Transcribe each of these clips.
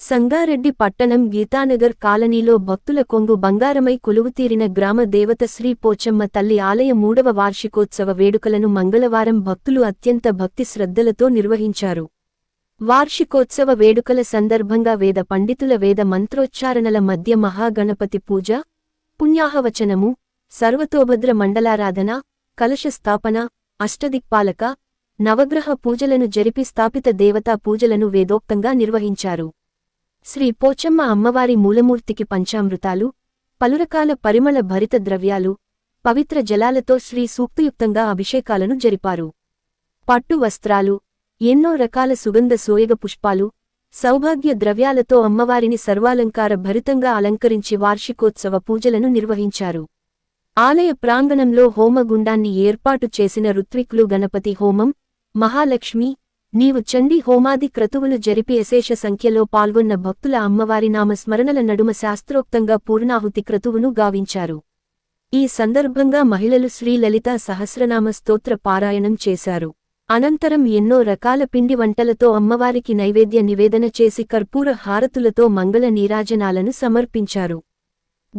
సంగారెడ్డి పట్టణం గీతానగర్ కాలనీలో భక్తుల కొంగు బంగారమై కొలువుతీరిన గ్రామ దేవత శ్రీ పోచమ్మ తల్లి ఆలయ మూడవ వార్షికోత్సవ వేడుకలను మంగళవారం భక్తులు అత్యంత భక్తి శ్రద్ధలతో నిర్వహించారు. వార్షికోత్సవ వేడుకల సందర్భంగా వేద పండితుల వేద మంత్రోచ్చారణల మధ్య మహాగణపతి పూజ పుణ్యాహవచనము సర్వతోభద్ర మండలారాధన కలశ స్థాపన అష్టదిక్పాలక నవగ్రహ పూజలను జరిపి స్థాపిత దేవతా పూజలను వేదోక్తంగా నిర్వహించారు. శ్రీ పోచమ్మ అమ్మవారి మూలమూర్తికి పంచామృతాలు పలురకాల పరిమళ భరిత ద్రవ్యాలు పవిత్ర జలాలతో శ్రీ సూక్తియుక్తంగా అభిషేకాలను జరిపారు. పట్టు వస్త్రాలు ఎన్నో రకాల సుగంధ సోయగ పుష్పాలు సౌభాగ్య ద్రవ్యాలతో అమ్మవారిని సర్వాలంకార భరితంగా అలంకరించి వార్షికోత్సవ పూజలను నిర్వహించారు. ఆలయ ప్రాంగణంలో హోమగుండాన్ని ఏర్పాటు చేసిన ఋత్విక్లు గణపతి హోమం మహాలక్ష్మి నీవు చండీ హోమాది క్రతువులు జరిపి అశేష సంఖ్యలో పాల్గొన్న భక్తుల అమ్మవారి నామస్మరణల నడుమ శాస్త్రోక్తంగా పూర్ణాహుతి క్రతువును గావించారు. ఈ సందర్భంగా మహిళలు శ్రీ లలిత సహస్రనామ స్తోత్ర పారాయణం చేశారు. అనంతరం ఎన్నో రకాల పిండి వంటలతో అమ్మవారికి నైవేద్య నివేదన చేసి కర్పూర హారతులతో మంగళ నీరాజనాలను సమర్పించారు.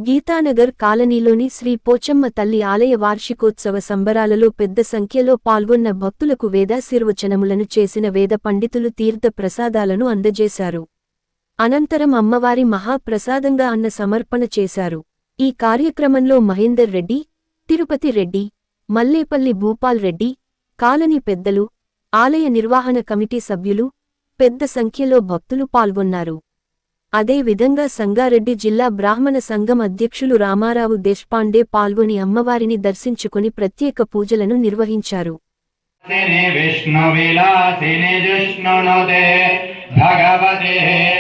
గీతానగర్ కాలనీలోని శ్రీ పోచమ్మ తల్లి ఆలయ వార్షికోత్సవ సంబరాలలో పెద్ద సంఖ్యలో పాల్గొన్న భక్తులకు వేదాశీర్వచనములను చేసిన వేద పండితులు తీర్థ ప్రసాదాలను అందజేశారు. అనంతరం అమ్మవారి మహాప్రసాదంగా అన్న సమర్పణ చేశారు. ఈ కార్యక్రమంలో మహేందర్ రెడ్డి తిరుపతి రెడ్డి మల్లేపల్లి భూపాల్ రెడ్డి కాలనీ పెద్దలు ఆలయ నిర్వహణ కమిటీ సభ్యులు పెద్ద సంఖ్యలో భక్తులు పాల్గొన్నారు. అదే విధంగా సంగారెడ్డి జిల్లా బ్రాహ్మణ సంఘం అధ్యక్షులు రామారావు దేశ్పాండే పాల్గొని అమ్మవారిని దర్శించుకుని ప్రత్యేక పూజలను నిర్వహించారు सिनि विष्णुविलासिनि जिष्णुनुते भगवते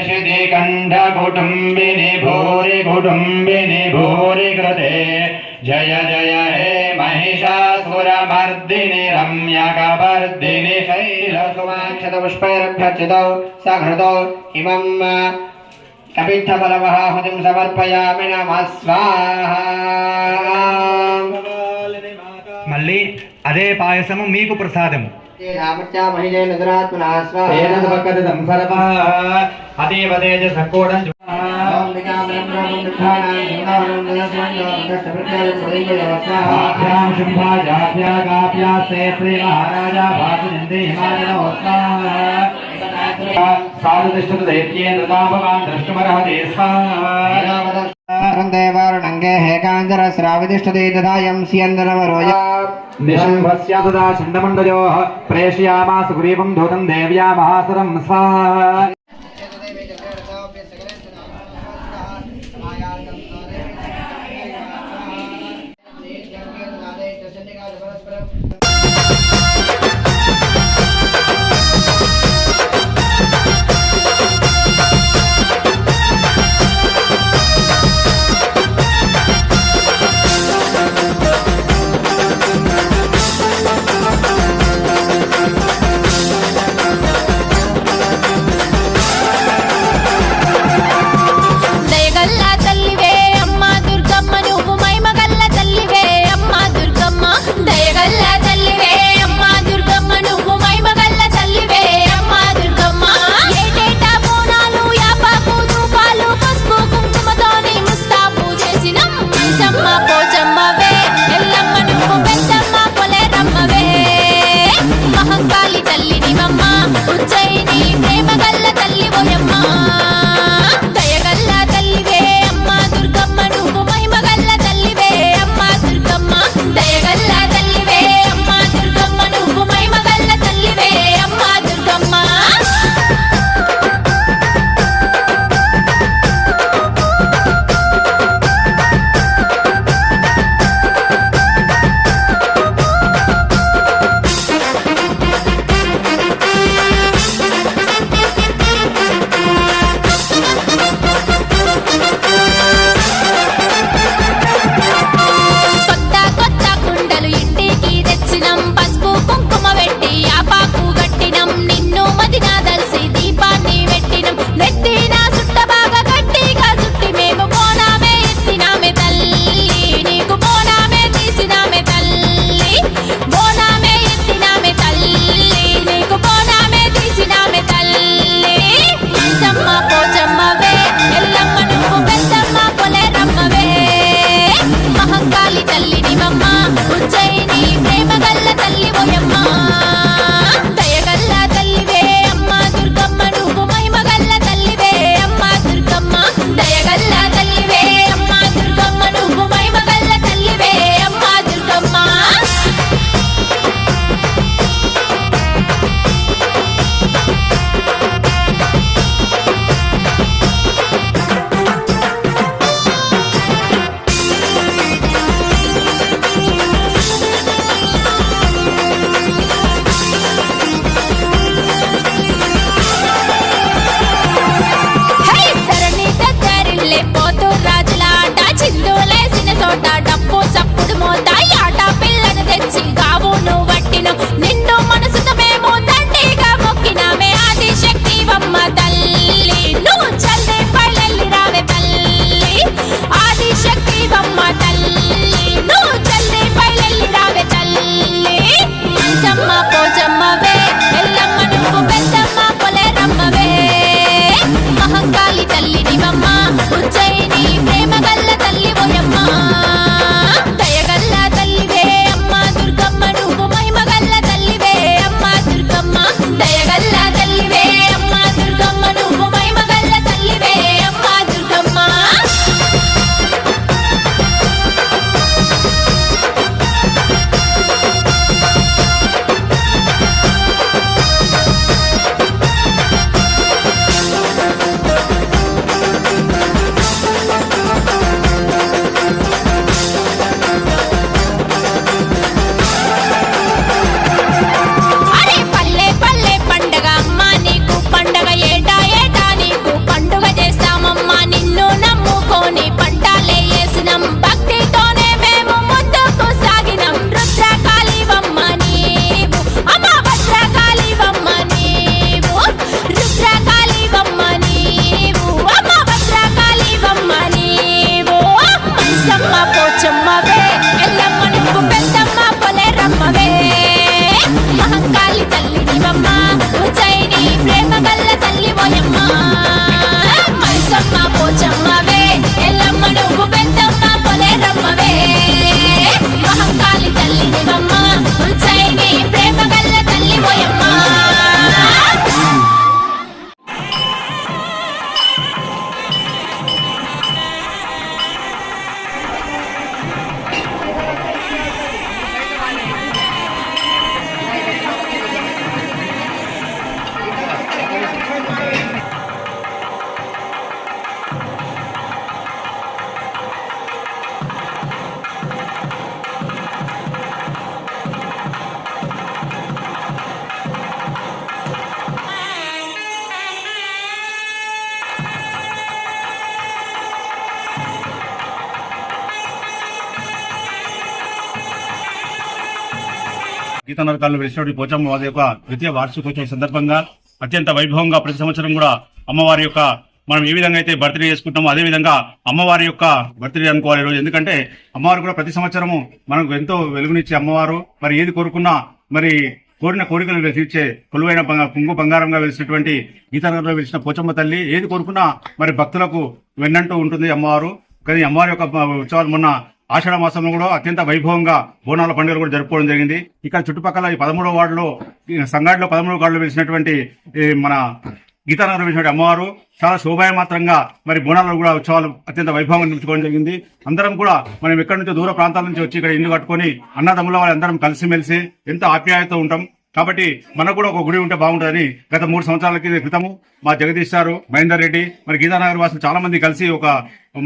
श्रुतिकण्ठकुटुम्बिनि भूरि कुटुम्बिनि भूरि कृते जय जय हे महिषासुरमर्दिनि रम्यकवर्दिनि शैलसुमाक्षतपुष्पैरभ्यर्चितौ सघृतौ इमम् कपित्थफलवहाहुतिं समर्पयामि नमः स्वाहा మళ్ళీ అదే పాయసము మీకు ప్రసాదము ఏనద్భక్తదం సర్వः అతీవ తేజసకోడం ఆభ్యాం శుంభాజాభ్యాగాభ్యాస్తే శ్రీ మహారాజా భాసునిందే హిమాలయ సాధు తిష్టత దైత్యేంద్రదా భవాన్ ద్రష్టుమర్హతే స్వాహ దేవారుణంగే హేకాంజర శ్రావితిష్టదే తథాయం సియందనవరోయ నిశంభస్య తదా చండమండయోః ప్రేషయామాసు గ్రీవం దూతం దేవ్యా మహాసురం స్వాహ ముచ్చైని గీతానరకాల్లో వెలిసినటువంటి పోచమ్మ వారి యొక్క ద్వితీయ వార్షికోత్సవం సందర్భంగా అత్యంత వైభవంగా ప్రతి సంవత్సరం కూడా అమ్మవారి యొక్క మనం ఏ విధంగా అయితే బర్త్డే చేసుకుంటామో అదే విధంగా అమ్మవారి యొక్క బర్త్డే అనుకోవాలి రోజు. ఎందుకంటే అమ్మవారు కూడా ప్రతి సంవత్సరము మనకు ఎంతో వెలుగునిచ్చే అమ్మవారు. మరి ఏది కోరుకున్నా మరి కోరిన కోరికలు తీర్చే కొలువైన కుంగు బంగారంగా వెలిసినటువంటి గీతానగర్లో వెలిసిన పోచమ్మ తల్లి ఏది కోరుకున్నా మరి భక్తులకు వెన్నంటూ ఉంటుంది అమ్మవారు. కానీ అమ్మవారి యొక్క ఉత్సవాలు మొన్న ఆషాఢ మాసంలో కూడా అత్యంత వైభవంగా బోనాల పండుగలు కూడా జరుపుకోవడం జరిగింది. ఇక్కడ చుట్టుపక్కల ఈ పదమూడవ వార్డులో ఈ సంగాడిలో పదమూడవ వార్డులో వెలిసినటువంటి మన గీతానగర్ వేసినటువంటి అమ్మవారు చాలా శోభాయమాత్రంగా మరి బోనాలు కూడా ఉత్సవాలు అత్యంత వైభవంగా నిర్మించుకోవడం జరిగింది. అందరం కూడా మనం ఎక్కడి నుంచో దూర ప్రాంతాల నుంచి వచ్చి ఇక్కడ ఇల్లు కట్టుకొని అన్నదమ్ముల వాళ్ళందరం కలిసిమెలిసి ఎంత ఆప్యాయత ఉంటాం. కాబట్టి మనకు కూడా ఒక గుడి ఉంటే బాగుంటుందని గత మూడు సంవత్సరాల క్రితము మా జగదీష్ సారు మహేందర్ రెడ్డి మరి గీతానగర్ వాసులు చాలా మంది కలిసి ఒక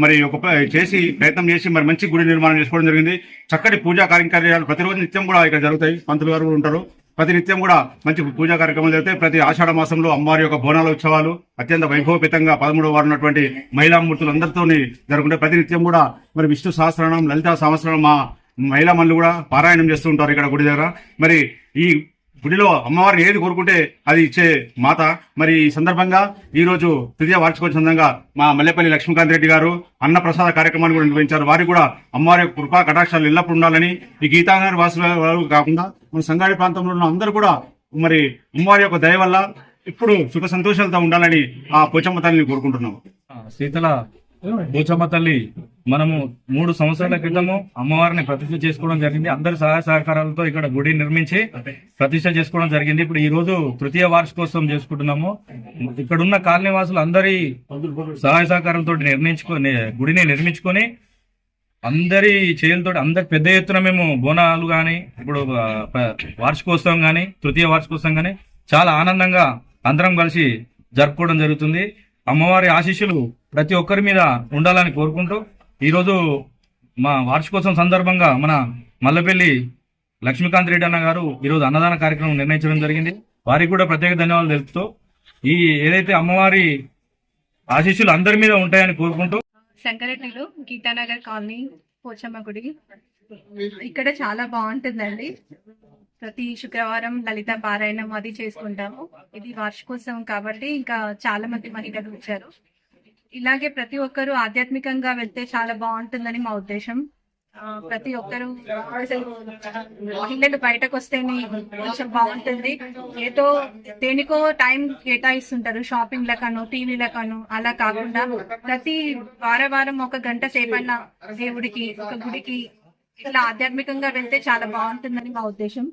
మరి ఒక చేసి ప్రయత్నం చేసి మరి మంచి గుడి నిర్మాణం చేసుకోవడం జరిగింది. చక్కటి పూజా కార్యక్రమాలు ప్రతిరోజు నిత్యం కూడా ఇక్కడ జరుగుతాయి. పంతులు గారు ఉంటారు. ప్రతి నిత్యం కూడా మంచి పూజా కార్యక్రమాలు జరుగుతాయి. ప్రతి ఆషాఢ మాసంలో అమ్మవారి యొక్క బోనాల ఉత్సవాలు అత్యంత వైభవపేతంగా పదమూడవ వారు ఉన్నటువంటి మహిళామూర్తులు అందరితోని జరుగుతాయి ప్రతి నిత్యం కూడా మరి విష్ణు సహస్రనామం లలిత సహస్రనామం మా మహిళా మనులు కూడా పారాయణం చేస్తూ ఉంటారు ఇక్కడ గుడి దగ్గర. మరి ఈ గుడిలో అమ్మవారిని ఏది కోరుకుంటే అది ఇచ్చే మాత. మరి ఈ సందర్భంగా ఈరోజు తృతీయ వార్షికోత్సవం సందర్భంగా మా మల్లెపల్లి లక్ష్మీకాంత్ రెడ్డి గారు అన్న ప్రసాద కార్యక్రమాన్ని కూడా నిర్వహించారు. వారికి కూడా అమ్మవారి యొక్క కృపా కటాక్షాలు ఎల్లప్పుడు ఉండాలని ఈ గీతాగారి వాసుల వారు కాకుండా మన సంగాడి ప్రాంతంలో ఉన్న అందరూ కూడా మరి అమ్మవారి యొక్క దయ వల్ల ఇప్పుడు సుఖ సంతోషాలతో ఉండాలని ఆ పోచమ్మ తల్లిని కోరుకుంటున్నాం శీతల భూచమ్మ తల్లి మనము మూడు సంవత్సరాల క్రితము అమ్మవారిని ప్రతిష్ఠ చేసుకోవడం జరిగింది. అందరి సహాయ సహకారాలతో ఇక్కడ గుడి నిర్మించి ప్రతిష్ఠ చేసుకోవడం జరిగింది. ఇప్పుడు ఈ రోజు తృతీయ వార్షికోత్సవం చేసుకుంటున్నాము. ఇక్కడ ఉన్న కాలనీ వాసులు అందరి సహాయ సహకారంతో నిర్మించుకొని గుడిని నిర్మించుకొని అందరి చేతులతో అందరి పెద్ద ఎత్తున మేము బోనాలు కానీ ఇప్పుడు వార్షికోత్సవం కానీ తృతీయ వార్షికోత్సవం కానీ చాలా ఆనందంగా అందరం కలిసి జరుపుకోవడం జరుగుతుంది. అమ్మవారి ఆశీస్సులు ప్రతి ఒక్కరి మీద ఉండాలని కోరుకుంటూ ఈరోజు మా వార్షికోత్సవం సందర్భంగా మన మల్లపల్లి లక్ష్మీకాంత్ రెడ్డి అన్న గారు ఈరోజు అన్నదాన కార్యక్రమం నిర్ణయించడం జరిగింది. వారికి కూడా ప్రత్యేక ధన్యవాదాలు తెలుపుతూ ఈ ఏదైతే అమ్మవారి ఆశీస్సులు అందరి మీద ఉంటాయని కోరుకుంటూ శంకరెడ్డిలో గీతానగర్ కాలనీ పోచమ్మ గుడి. ఇక్కడ చాలా బాగుంటుందండి. ప్రతి శుక్రవారం లలిత పారాయణం అది చేసుకుంటాము. ఇది వార్షికోత్సవం కాబట్టి ఇంకా చాలా మంది మహిళలు వచ్చారు. ఇలాగే ప్రతి ఒక్కరు ఆధ్యాత్మికంగా వెళ్తే చాలా బాగుంటుందని మా ఉద్దేశం. ప్రతి ఒక్కరు మహిళలు బయటకు వస్తేనే కొంచెం బాగుంటుంది. ఏదో దేనికో టైం కేటాయిస్తుంటారు. షాపింగ్ లకను టీవీలకను అలా కాకుండా ప్రతి వార వారం ఒక గంట సేపన్న దేవుడికి ఒక గుడికి ఇట్లా ఆధ్యాత్మికంగా వెళ్తే చాలా బాగుంటుందని మా ఉద్దేశం.